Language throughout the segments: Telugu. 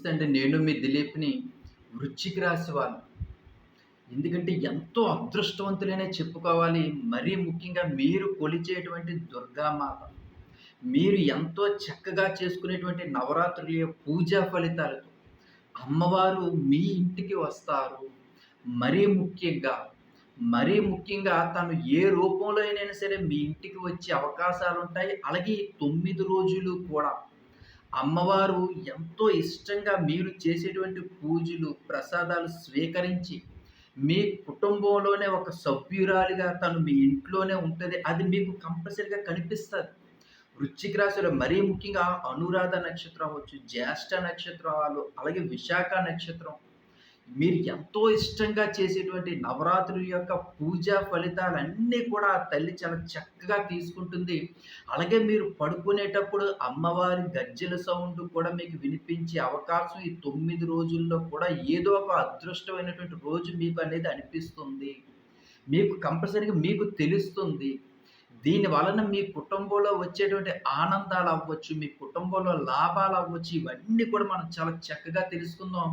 నమస్తే అండి నేను మీ దిలీప్ని వృశ్చిక రాశి వాళ్ళు. ఎందుకంటే ఎంతో అదృష్టవంతులనే చెప్పుకోవాలి. మరీ ముఖ్యంగా మీరు కొలిచేటువంటి దుర్గామాత మీరు ఎంతో చక్కగా చేసుకునేటువంటి నవరాత్రుల పూజా ఫలితాలతో అమ్మవారు మీ ఇంటికి వస్తారు. మరీ ముఖ్యంగా మరీ ముఖ్యంగా తను ఏ రూపంలో అయినా సరే మీ ఇంటికి వచ్చే అవకాశాలు ఉంటాయి అలాగే తొమ్మిది రోజులు కూడా అమ్మవారు ఎంతో ఇష్టంగా మీరు చేసేటువంటి పూజలు ప్రసాదాలు స్వీకరించి మీ కుటుంబంలోనే ఒక సభ్యురాలిగా తను మీ ఇంట్లోనే ఉంటుంది. అది మీకు కంపల్సరిగా కనిపిస్తుంది. వృశ్చిక రాశిలో మరీ ముఖ్యంగా అనురాధ నక్షత్రం అవ్వచ్చు జ్యేష్ఠ నక్షత్రాలు అలాగే విశాఖ నక్షత్రం మీరు ఎంతో ఇష్టంగా చేసేటువంటి నవరాత్రుల యొక్క పూజా ఫలితాలన్నీ కూడా ఆ తల్లి చాలా చక్కగా తీసుకుంటుంది. అలాగే మీరు పడుకునేటప్పుడు అమ్మవారి గజ్జెల సౌండ్ కూడా మీకు వినిపించే అవకాశం ఈ తొమ్మిది రోజుల్లో కూడా ఏదో ఒక అదృష్టమైనటువంటి రోజు మీకు అనేది అనిపిస్తుంది. మీకు కంపల్సరీగా మీకు తెలుస్తుంది. దీని వలన మీ కుటుంబంలో వచ్చేటువంటి ఆనందాలు అవ్వచ్చు మీ కుటుంబంలో లాభాలు అవ్వచ్చు ఇవన్నీ కూడా మనం చాలా చక్కగా తెలుసుకుందాం.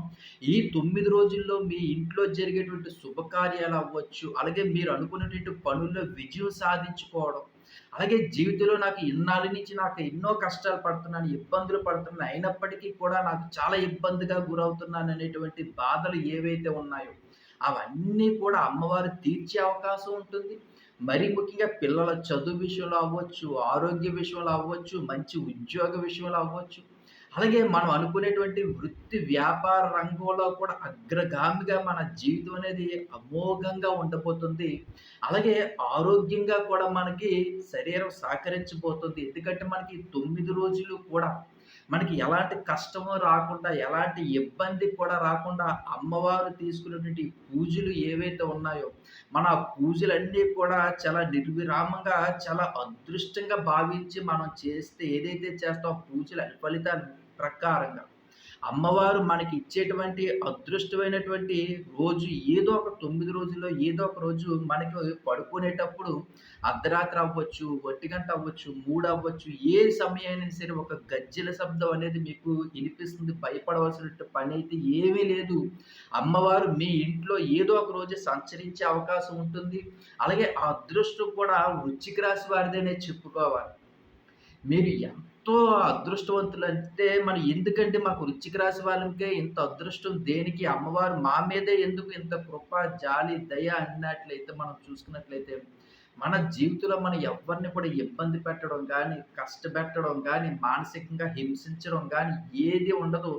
ఈ తొమ్మిది రోజుల్లో మీ ఇంట్లో జరిగేటువంటి శుభకార్యాలు అవ్వచ్చు అలాగే మీరు అనుకునేటువంటి పనుల్లో విజయం సాధించుకోవడం అలాగే జీవితంలో నాకు ఇన్నాళ్ళ నుంచి నాకు ఎన్నో కష్టాలు పడుతున్నాను ఇబ్బందులు పడుతున్నాను అయినప్పటికీ కూడా నాకు చాలా ఇబ్బందిగా గురవుతున్నాను అనేటువంటి బాధలు ఏవైతే ఉన్నాయో అవన్నీ కూడా అమ్మవారు తీర్చే అవకాశం ఉంటుంది. మరీ ముఖ్యంగా పిల్లల చదువు విషయంలో అవ్వచ్చు ఆరోగ్య విషయంలో అవ్వచ్చు మంచి ఉద్యోగ విషయంలో అవ్వచ్చు. అలాగే మనం అనుకునేటువంటి వృత్తి వ్యాపార రంగంలో కూడా అగ్రగామిగా మన జీవితం అనేది అమోఘంగా ఉండబోతుంది. అలాగే ఆరోగ్యంగా కూడా మనకి శరీరం సహకరించబోతుంది. ఎందుకంటే మనకి తొమ్మిది రోజులు కూడా మనకి ఎలాంటి కష్టము రాకుండా ఎలాంటి ఇబ్బంది కూడా రాకుండా అమ్మవారు తీసుకునేటువంటి పూజలు ఏవైతే ఉన్నాయో మన ఆ పూజలన్నీ కూడా చాలా నిర్విరామంగా చాలా అదృష్టంగా భావించి మనం చేస్తే ఏదైతే చేస్తామో పూజల ఫలితాలు ప్రకారంగా అమ్మవారు మనకి ఇచ్చేటువంటి అదృష్టమైనటువంటి రోజు ఏదో ఒక తొమ్మిది రోజుల్లో ఏదో ఒక రోజు మనకి పడుకునేటప్పుడు అర్ధరాత్రి అవ్వచ్చు ఒంటి గంట అవ్వచ్చు మూడు అవ్వచ్చు ఏ సమయమైనా సరే ఒక గజ్జెల శబ్దం అనేది మీకు వినిపిస్తుంది భయపడవలసిన పని అయితే ఏమీ లేదు. అమ్మవారు మీ ఇంట్లో ఏదో ఒక రోజు సంచరించే అవకాశం ఉంటుంది. అలాగే ఆ అదృష్టం కూడా వృచ్చిక రాశి వారిదేనే చెప్పుకోవాలి. మీరు ఎంత ఎంతో అదృష్టవంతులు అంటే మనం ఎందుకంటే మాకు వృచ్చిక రాశి వాళ్ళకే ఇంత అదృష్టం? దేనికి? అమ్మవారు మా మీదే ఎందుకు ఇంత కృప జాలి దయ అన్నట్లయితే మనం చూసుకున్నట్లయితే మన జీవితంలో మనం ఎవరిని కూడా ఇబ్బంది పెట్టడం కానీ కష్టపెట్టడం కానీ మానసికంగా హింసించడం కానీ ఏది ఉండదు.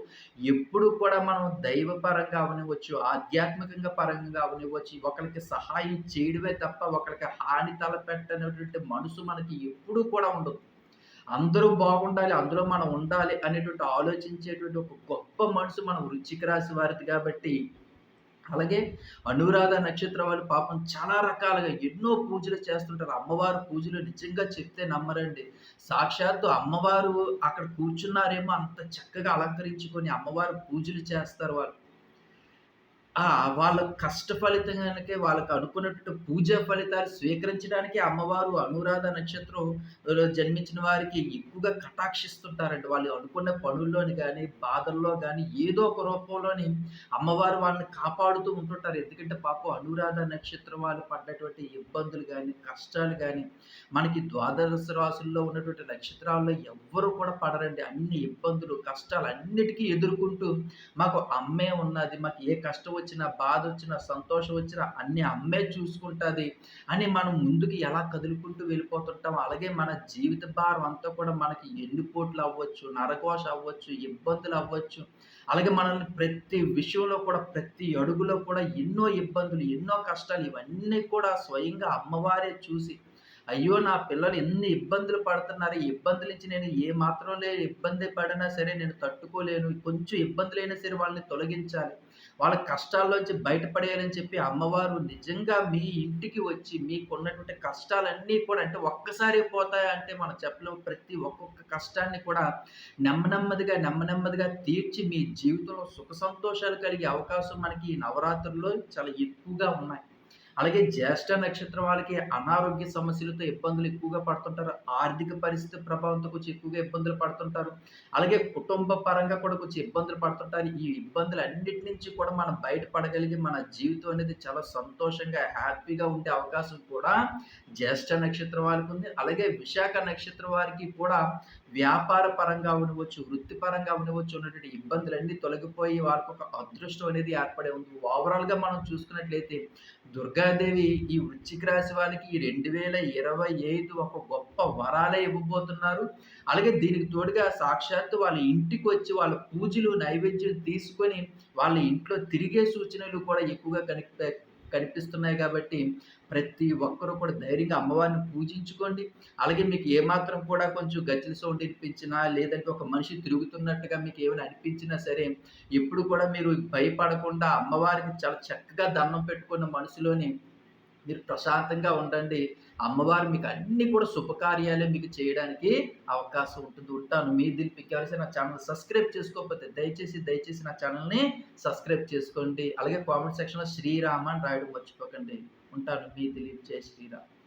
ఎప్పుడు కూడా మనం దైవపరంగా అవనివ్వచ్చు ఆధ్యాత్మికంగా పరంగా అవనివ్వచ్చు. ఒకరికి సహాయం చేయడమే తప్ప ఒకరికి హాని తలపెట్టనటువంటి మనసు మనకి ఎప్పుడూ కూడా ఉండదు. అందరూ బాగుండాలి అందులో మనం ఉండాలి అనేటువంటి ఆలోచించేటువంటి ఒక గొప్ప మనసు మనం వృచ్చిక రాశి వారిది కాబట్టి అలాగే అనురాధ నక్షత్రం వాళ్ళు పాపం చాలా రకాలుగా ఎన్నో పూజలు చేస్తుంటారు. అమ్మవారు పూజలు నిజంగా చెప్తే నమ్మరండి. సాక్షాత్తు అమ్మవారు అక్కడ కూర్చున్నారేమో అంత చక్కగా అలంకరించుకొని అమ్మవారు పూజలు చేస్తారు వాళ్ళు. వాళ్ళ కష్ట ఫలితంగానకే వాళ్ళకి అనుకున్నటువంటి పూజా ఫలితాలు స్వీకరించడానికి అమ్మవారు అనురాధ నక్షత్రంలో జన్మించిన వారికి ఎక్కువగా కటాక్షిస్తుంటారండి. వాళ్ళు అనుకున్న పనుల్లోని కానీ బాధల్లో కానీ ఏదో ఒక రూపంలోని అమ్మవారు వాళ్ళని కాపాడుతూ ఉంటుంటారు. ఎందుకంటే పాపం అనురాధ నక్షత్రం వాళ్ళు పడ్డటువంటి ఇబ్బందులు కానీ కష్టాలు కానీ మనకి ద్వాదశ రాసుల్లో ఉన్నటువంటి నక్షత్రాల్లో ఎవ్వరు కూడా పడరండి. అన్ని ఇబ్బందులు, కష్టాలు అన్నిటికీ ఎదుర్కొంటూ మాకు అమ్మే ఉన్నది. మాకు ఏ కష్టం వచ్చినా, బాధ వచ్చినా, సంతోషం వచ్చినా అన్ని అమ్మే చూసుకుంటుంది అని మనం ముందుకు ఎలా కదులుకుంటూ వెళ్ళిపోతుంటాం. అలాగే మన జీవిత భారం అంతా కూడా మనకి ఎన్నిపోట్లు అవ్వచ్చు, నరకోశ అవ్వచ్చు, ఇబ్బందులు అవ్వచ్చు. అలాగే మనల్ని ప్రతి విషయంలో కూడా ప్రతి అడుగులో కూడా ఎన్నో ఇబ్బందులు, ఎన్నో కష్టాలు ఇవన్నీ కూడా స్వయంగా అమ్మవారే చూసి అయ్యో! నా పిల్లలు ఎన్ని ఇబ్బందులు పడుతున్నారు. ఈ ఇబ్బందుల నుంచి నేను ఏ మాత్రం లే ఇబ్బంది పడినా సరే నేను తట్టుకోలేను. కొంచెం ఇబ్బందులైనా సరే వాళ్ళని తొలగించాలి. వాళ్ళ కష్టాల్లోంచి బయటపడేయాలని చెప్పి అమ్మవారు నిజంగా మీ ఇంటికి వచ్చి మీకున్నటువంటి కష్టాలన్నీ కూడా అంటే ఒక్కసారి పోతాయా అంటే మనం చెప్పలేము. ప్రతి ఒక్కొక్క కష్టాన్ని కూడా నెమ్మనెమ్మదిగా, నెమ్మనెమ్మదిగా తీర్చి మీ జీవితంలో సుఖ సంతోషాలు కలిగే అవకాశం మనకి ఈ నవరాత్రుల్లో చాలా ఎక్కువగా ఉన్నాయి. అలాగే జ్యేష్ఠ నక్షత్రం వాళ్ళకి అనారోగ్య సమస్యలతో ఇబ్బందులు ఎక్కువగా పడుతుంటారు. ఆర్థిక పరిస్థితి ప్రభావంతో కొంచెం ఎక్కువగా ఇబ్బందులు పడుతుంటారు. అలాగే కుటుంబ పరంగా కూడా కొంచెం ఇబ్బందులు పడుతుంటారు. ఈ ఇబ్బందులు అన్నిటి నుంచి కూడా మనం బయటపడగలిగి మన జీవితం అనేది చాలా సంతోషంగా హ్యాపీగా ఉండే అవకాశం కూడా జ్యేష్ఠ నక్షత్రం వారికి ఉంది. అలాగే విశాఖ నక్షత్రం వారికి కూడా వ్యాపార పరంగా ఉండవచ్చు వృత్తిపరంగా ఉండవచ్చు ఉన్నటువంటి ఇబ్బందులన్నీ తొలగిపోయి వారికి ఒక అదృష్టం అనేది ఏర్పడే ఉంది. ఓవరాల్గా మనం చూసుకున్నట్లయితే దుర్గాదేవి ఈ వృశ్చిక రాశి వాళ్ళకి ఈ రెండు వేల ఇరవై ఐదు ఒక గొప్ప వరాలే ఇవ్వబోతున్నారు. అలాగే దీనికి తోడుగా సాక్షాత్తు వాళ్ళ ఇంటికి వచ్చి వాళ్ళ పూజలు నైవేద్యం తీసుకొని వాళ్ళ ఇంట్లో తిరిగే సూచనలు కూడా ఎక్కువగా కనిపి కనిపిస్తున్నాయి కాబట్టి ప్రతి ఒక్కరూ కూడా ధైర్యంగా అమ్మవారిని పూజించుకోండి. అలాగే మీకు ఏమాత్రం కూడా కొంచెం గజ్జల సౌండ్ అనిపించినా లేదంటే ఒక మనిషి తిరుగుతున్నట్టుగా మీకు ఏమైనా అనిపించినా సరే ఎప్పుడు కూడా మీరు భయపడకుండా అమ్మవారికి చాలా చక్కగా దండం పెట్టుకున్న మనసులోని మీరు ప్రశాంతంగా ఉండండి. అమ్మవారు మీకు అన్ని కూడా శుభకార్యాలే మీకు చేయడానికి అవకాశం ఉంటుంది. ఉంటాను. మీ దిల్ నా ఛానల్ సబ్స్క్రైబ్ చేసుకోకపోతే దయచేసి దయచేసి నా ఛానల్ని సబ్స్క్రైబ్ చేసుకోండి. అలాగే కామెంట్ సెక్షన్లో శ్రీరామ అని రాయడం మర్చిపోకండి. ఉంటాను. మీ దిలీప్. జై శ్రీరామ్.